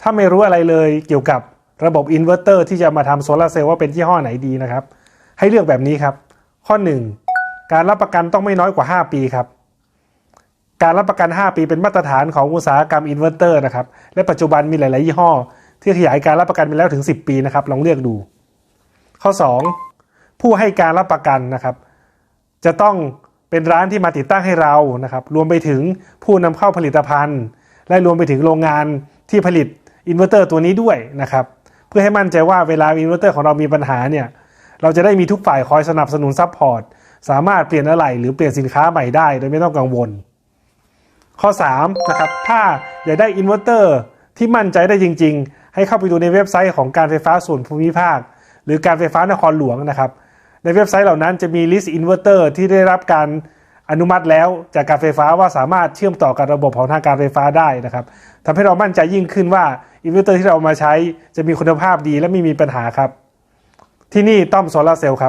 ถ้าไม่รู้อะไรเลยเกี่ยวกับระบบอินเวอร์เตอร์ที่จะมาทำโซลาเซลล์ว่าเป็นยี่ห้อไหนดีนะครับ ให้เลือกแบบนี้ครับ ข้อ 1 การรับประกันต้องไม่น้อยกว่า 5 ปีครับ การรับประกัน 5 ปีเป็นมาตรฐานของอุตสาหกรรมอินเวอร์เตอร์นะครับ และปัจจุบันมีหลาย ๆ ยี่ห้อ ที่ขยายการรับประกันไปแล้วถึง 10 ปีนะครับ ลองเลือกดู ข้อ 2 ผู้ให้การรับประกันนะครับ จะต้องเป็นร้านที่มาติดตั้งให้เรานะครับ รวมไปถึงผู้นำเข้าผลิตภัณฑ์ และรวมไปถึงโรงงานที่ผลิต อินเวอร์เตอร์ตัวนี้ด้วยนะครับ เพื่อให้มั่นใจว่าเวลาอินเวอร์เตอร์ของเรามีปัญหาเนี่ย เราจะได้มีทุกฝ่ายคอยสนับสนุนซัพพอร์ตสามารถเปลี่ยนอะไหล่หรือเปลี่ยนสินค้าใหม่ได้โดยไม่ต้องกังวล ข้อ3นะครับถ้าอยากได้อินเวอร์เตอร์ที่มั่นใจได้จริง ๆ ให้เข้าไปดูในเว็บไซต์ของการไฟฟ้าส่วนภูมิภาค หรือการไฟฟ้านครหลวงนะครับ ในเว็บไซต์เหล่านั้นจะมีลิสต์อินเวอร์เตอร์ที่ได้รับการอนุมัติแล้วจากการไฟฟ้าว่าสามารถเชื่อมต่อกับระบบของทางการไฟฟ้าได้นะครับทำให้เรามั่นใจยิ่งขึ้นว่า อินเวอร์เตอร์ที่เราเอามาใช้จะมีคุณภาพดีและไม่มีปัญหาครับ ที่นี่ต้อมโซลาเซลล์ครับ